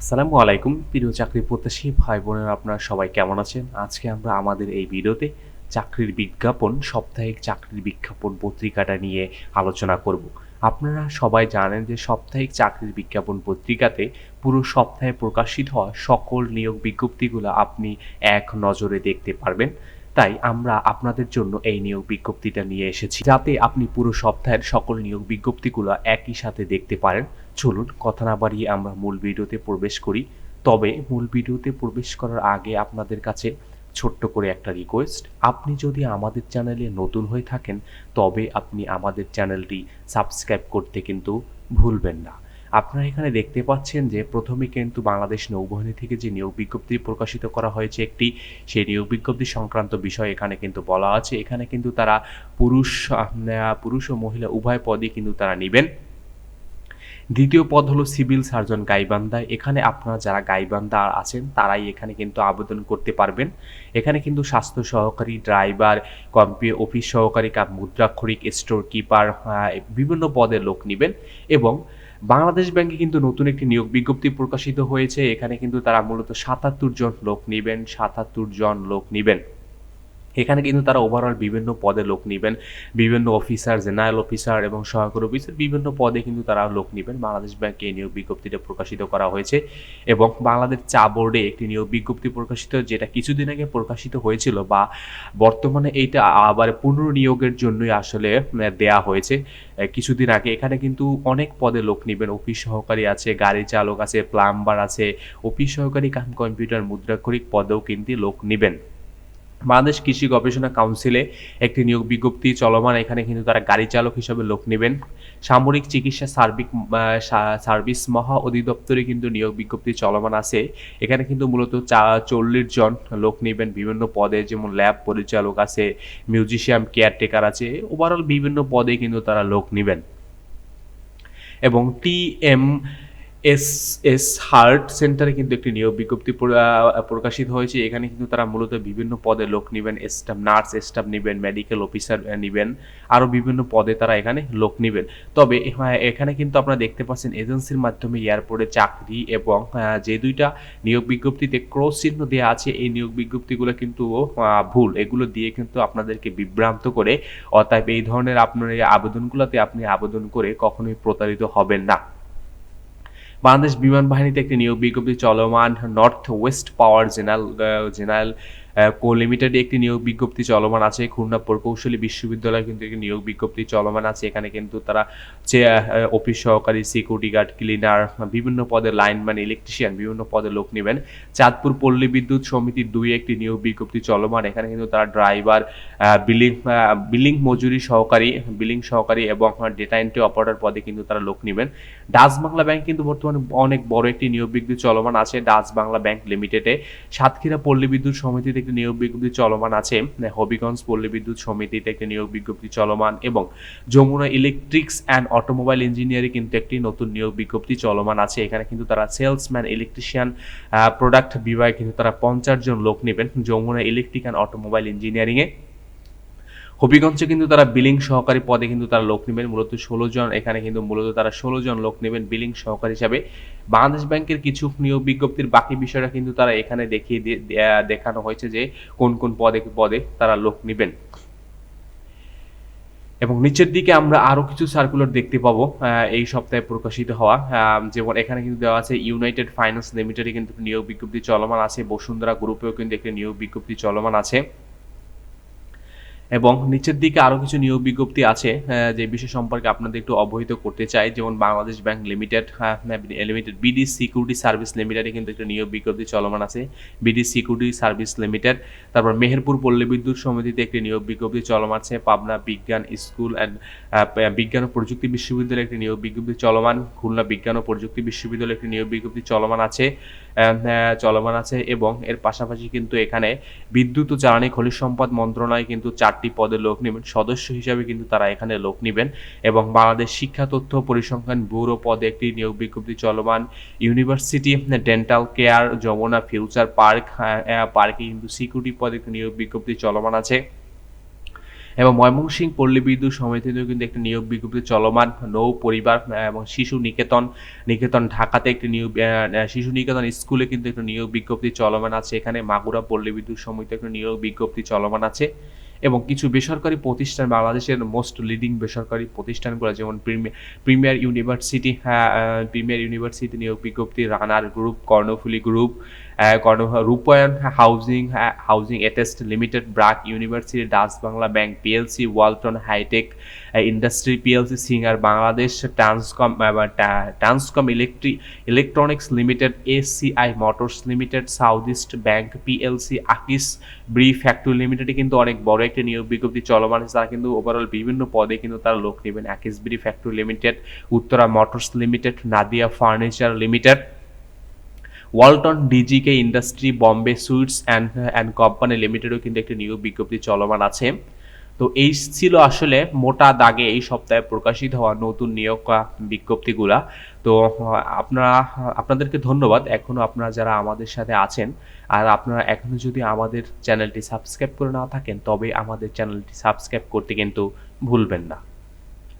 আসসালামু আলাইকুম। প্রিয় চাকরি প্রত্যাশী ভাই বোনেরা, আপনারা সবাই কেমন আছেন? আজকে আমরা আমাদের এই ভিডিওতে চাকরির বিজ্ঞাপন, সাপ্তাহিক চাকরির বিজ্ঞাপন পত্রিকাটা নিয়ে আলোচনা করব। আপনারা সবাই জানেন যে সাপ্তাহিক চাকরির বিজ্ঞাপন পত্রিকাতে পুরো সপ্তাহে প্রকাশিত হওয়া সকল নিয়োগ বিজ্ঞপ্তিগুলো আপনি এক নজরে দেখতে পারবেন। তাই আমরা আপনাদের জন্য এই নিয়োগ বিজ্ঞপ্তিটা নিয়ে এসেছি। যাতে আপনি পুরো সপ্তাহের সকল নিয়োগ বিজ্ঞপ্তিগুলো একই সাথে দেখতে পারেন। চলুন কথা না বাড়িয়ে আমরা মূল ভিডিওতে প্রবেশ করি। তবে মূল ভিডিওতে প্রবেশ করার আগে আপনাদের কাছে ছোট্ট করে একটা রিকোয়েস্ট আপনি যদি আমাদের চ্যানেলে নতুন হয়ে থাকেন, তবে আপনি আমাদের চ্যানেলটি সাবস্ক্রাইব করতে কিন্তু ভুলবেন না। আপনারা এখানে দেখতে পাচ্ছেন যে প্রথমে কিন্তু বাংলাদেশ নৌবাহিনী থেকে যে নিয়োগ বিজ্ঞপ্তি প্রকাশিত করা হয়েছে একটি, সেই নিয়োগ বিজ্ঞপ্তি সংক্রান্ত বিষয় এখানে কিন্তু বলা আছে। এখানে কিন্তু তারা পুরুষ পুরুষ ও মহিলা উভয় পদই কিন্তু তারা নেবেন। দ্বিতীয় পদ হলো সিভিল সার্জন গাইবান্ধা। এখানে আপনারা যারা গাইবান্ধা আছেন, তারাই এখানে কিন্তু আবেদন করতে পারবেন। এখানে কিন্তু স্বাস্থ্য সহকারী, ড্রাইভার, কম্পি, অফিস সহকারী কাম মুদ্রাক্ষরিক স্টোর কিপার বিভিন্ন পদের লোক নেবেন এবং বাংলাদেশ ব্যাংকে কিন্তু নতুন একটি নিয়োগ বিজ্ঞপ্তি প্রকাশিত হয়েছে। এখানে কিন্তু তারা মূলত সাতাত্তর জন লোক নেবেন, সাতাত্তর জন লোক নেবেন। এখানে কিন্তু তারা ওভারঅল বিভিন্ন পদে লোক নেবেন। বিভিন্ন অফিসার জেনারেল অফিসার এবং সহায়ক অফিসার বিভিন্ন পদে কিন্তু তারা লোক নেবেন। বাংলাদেশ ব্যাংকে এই নিয়োগ বিজ্ঞপ্তিটা প্রকাশিত করা হয়েছে এবং বাংলাদেশ চা বোর্ডে একটি নিয়োগ বিজ্ঞপ্তি প্রকাশিত, যেটা কিছুদিন আগে প্রকাশিত হয়েছিল বা বর্তমানে এইটা আবার পুনর্নিয়োগের জন্যই আসলে দেয়া হয়েছে। কিছুদিন আগে এখানে কিন্তু অনেক পদে লোক নেবেন। অফিস সহকারী আছে, গাড়ি চালক আছে, প্লাম্বার আছে, অফিস সহকারী কাম কম্পিউটার মুদ্রাক্ষরিক পদেও কিন্তু লোক নেবেন। বাংলাদেশ কৃষি গবেষণা কাউন্সিলে একটি নিয়োগ বিজ্ঞপ্তি চলমান। এখানে কিন্তু তারা গাড়ি চালক হিসেবে লোক নেবেন। সামরিক চিকিৎসা সার্বিক সার্ভিস মহা অধিদপ্তরে কিন্তু নিয়োগ বিজ্ঞপ্তি চলমান আছে। এখানে কিন্তু মূলত চা, চল্লিশ জন লোক নেবেন। বিভিন্ন পদে যেমন ল্যাব পরিচালক আছে মিউজিশিয়াম কেয়ারটেকার আছে ওভারঅল বিভিন্ন পদে কিন্তু তারা লোক নেবেন। এবং T M S S heart সেন্টারে কিন্তু একটি নিয়োগ বিজ্ঞপ্তি প্রকাশিত হয়েছে। এখানে কিন্তু তারা মূলত বিভিন্ন পদে লোক নেবেন স্টাফ নার্স স্টাফ নেবেন মেডিকেল অফিসার নেবেন। আরও বিভিন্ন পদে তারা এখানে লোক নেবেন। তবে হ্যাঁ, এখানে কিন্তু আপনারা দেখতে পাচ্ছেন এজেন্সির মাধ্যমে এয়ারপোর্টে চাকরি এবং যে দুইটা নিয়োগ বিজ্ঞপ্তিতে ক্রস চিহ্ন দেওয়া আছে এই নিয়োগ বিজ্ঞপ্তিগুলো কিন্তু ভুল। এগুলো দিয়ে কিন্তু আপনাদেরকে বিভ্রান্ত করে। অতএব এই ধরনের আপনার এই আবেদনগুলোতে আপনি আবেদন করে কখনোই প্রতারিত হবেন না। বাংলাদেশ বিমান বাহিনীতে একটি নিয়োগ বিজ্ঞপ্তি চলমান north west power general general co লিমিটেডে একটি নিয়োগ বিজ্ঞপ্তি চলমান আছে। খুলনা প্রকৌশলী বিশ্ববিদ্যালয় কিন্তু একটি নিয়োগ বিজ্ঞপ্তি চলমান আছে। এখানে কিন্তু তারা যে অফিস সহকারী সিকিউরিটি গার্ড ক্লিনার বিভিন্ন পদের লাইনম্যান ইলেকট্রিশিয়ান বিভিন্ন পদে লোক নেবেন। চাঁদপুর পল্লী বিদ্যুৎ সমিতির দুই একটি নিয়োগ বিজ্ঞপ্তি চলমান। এখানে কিন্তু তারা ড্রাইভার বিলিং বিলিং মজুরি সহকারী বিলিং সহকারী এবং ডেটা এন্ট্রি অপারেটর পদে কিন্তু তারা লোক নেবেন। ডাচ বাংলা ব্যাংক কিন্তু বর্তমানে অনেক বড় একটি নিয়োগ বিজ্ঞপ্তি চলমান আছে। ডাচ বাংলা ব্যাংক লিমিটেডে সাতক্ষীরা পল্লী বিদ্যুৎ সমিতিতে একটি নিয়োগ বিজ্ঞপ্তি চলমান আছে। হবিগঞ্জ পল্লী বিদ্যুৎ সমিতিতে একটি নিয়োগ বিজ্ঞপ্তি চলমান এবং Jamuna electrics and automobile engineering কিন্তু একটি নতুন নিয়োগ বিজ্ঞপ্তি চলমান আছে। এখানে কিন্তু তারা সেলসম্যান, ইলেকট্রিশিয়ান প্রোডাক্ট বিভাগে কিন্তু তারা পঞ্চাশ জন লোক নেবেন। যমুনা ইলেকট্রিক অ্যান্ড অটোমোবাইল ইঞ্জিনিয়ারিংয়ে হবিগঞ্জে কিন্তু তারা বিলিং সহকারী পদে কিন্তু তারা লোক নেবেন। মূলত ষোলো জন, এখানে কিন্তু মূলত তারা ষোলো জন লোক নেবেন বিলিং সহকারী হিসাবে। বাংলাদেশ ব্যাংকের কিছু নিয়োগ বিজ্ঞপ্তির বাকি বিষয়টা কিন্তু তারা এখানে দেখিয়ে দেখানো হয়েছে যে কোন কোন পদে পদে তারা লোক নেবেন। এবং নিচের দিকে আমরা আরও কিছু সার্কুলার দেখতে পাবো এই সপ্তাহে প্রকাশিত হওয়া। যেমন এখানে কিন্তু দেওয়া আছে ইউনাইটেড ফাইন্যান্স লিমিটেডে কিন্তু নিয়োগ বিজ্ঞপ্তি চলমান আছে। বসুন্ধরা গ্রুপেও কিন্তু একটি নিয়োগ বিজ্ঞপ্তি চলমান আছে। এবং নিচের দিকে আরও কিছু নিয়োগ বিজ্ঞপ্তি আছে যে বিষয় সম্পর্কে আপনাদের একটু অবহিত করতে চাই। যেমন Bangladesh bank limited limited, BD security service লিমিটেডে কিন্তু একটা নিয়োগ বিজ্ঞপ্তি চলমান আছে। বিডি সিকিউরিটি সার্ভিস লিমিটেড, তারপর মেহেরপুর পল্লী বিদ্যুৎ সমিতিতে একটি নিয়োগ বিজ্ঞপ্তি চলমান আছে। পাবনা বিজ্ঞান স্কুল অ্যান্ড বিজ্ঞান ও প্রযুক্তি বিশ্ববিদ্যালয়ে একটি নিয়োগ বিজ্ঞপ্তি চলমান। খুলনা বিজ্ঞান ও প্রযুক্তি বিশ্ববিদ্যালয়ে একটি নিয়োগ বিজ্ঞপ্তি চলমান আছে চলমান আছে এবং এর পাশাপাশি কিন্তু এখানে বিদ্যুৎ ও জ্বালানি খনিজ সম্পদ মন্ত্রণালয় কিন্তু চারটি পদে লোক নেবেন। সদস্য হিসাবে কিন্তু তারা এখানে লোক নেবেন এবং বাংলাদেশ শিক্ষা তথ্য পরিসংখ্যান ব্যুরো পদে একটি নিয়োগ বিজ্ঞপ্তি চলমান। University dental care Jamuna future park পার্কে কিন্তু সিকিউরিটি পদে একটি নিয়োগ বিজ্ঞপ্তি চলমান আছে। এবং ময়মনসিংহ পল্লী বিদ্যুৎ সমিতিতেও কিন্তু একটি নিয়োগ বিজ্ঞপ্তি চলমান। নৌ পরিবার এবং শিশু নিকেতন নিকেতন ঢাকাতে একটি নিয়োগ শিশু নিকেতন স্কুলে কিন্তু একটি নিয়োগ বিজ্ঞপ্তি চলমান আছে। এখানে মাগুরা পল্লী বিদ্যুৎ সমিতি একটি নিয়োগ বিজ্ঞপ্তি চলমান আছে। এবং কিছু বেসরকারি প্রতিষ্ঠান বাংলাদেশের মোস্ট লিডিং বেসরকারি প্রতিষ্ঠানগুলো, যেমন প্রিমি- প্রিমিয়ার ইউনিভার্সিটি হ্যাঁ প্রিমিয়ার ইউনিভার্সিটি নিয়োগ বিজ্ঞপ্তি, রানার গ্রুপ, কর্ণফুলি গ্রুপ কর্ণ Rupayan housing housing estate limited, BRAC university, Dutch Bangla bank PLC, Walton hi tech industry PLC, Singer Bangladesh, Transcom Transcom ইলেকট্রি, electronics limited ACI motors limited south east bank PLC, আকিস ব্রি factory লিমিটেডে কিন্তু অনেক বড় একটি নিয়োগ বিজ্ঞপ্তি চলমান আছে। তারা কিন্তু ওভারঅল বিভিন্ন পদে কিন্তু তারা লোক নেবেন। আকিস ব্রি factory limited, Uttara motors limited, Nadia furniture limited. Walton ডিজিকে industry Bombay sweets and and company লিমিটেডও কিন্তু একটি নিয়োগ বিজ্ঞপ্তি চলমান আছে। তো এই ছিল আসলে মোটা দাগে এই সপ্তাহে প্রকাশিত হওয়া নতুন নিয়োগ বিজ্ঞপ্তিগুলা। তো আপনারা, আপনাদেরকে ধন্যবাদ। এখনও আপনারা যারা আমাদের সাথে আছেন, আর আপনারা এখনও যদি আমাদের চ্যানেলটি সাবস্ক্রাইব করে না থাকেন, তবে আমাদের চ্যানেলটি সাবস্ক্রাইব করতে কিন্তু ভুলবেন না।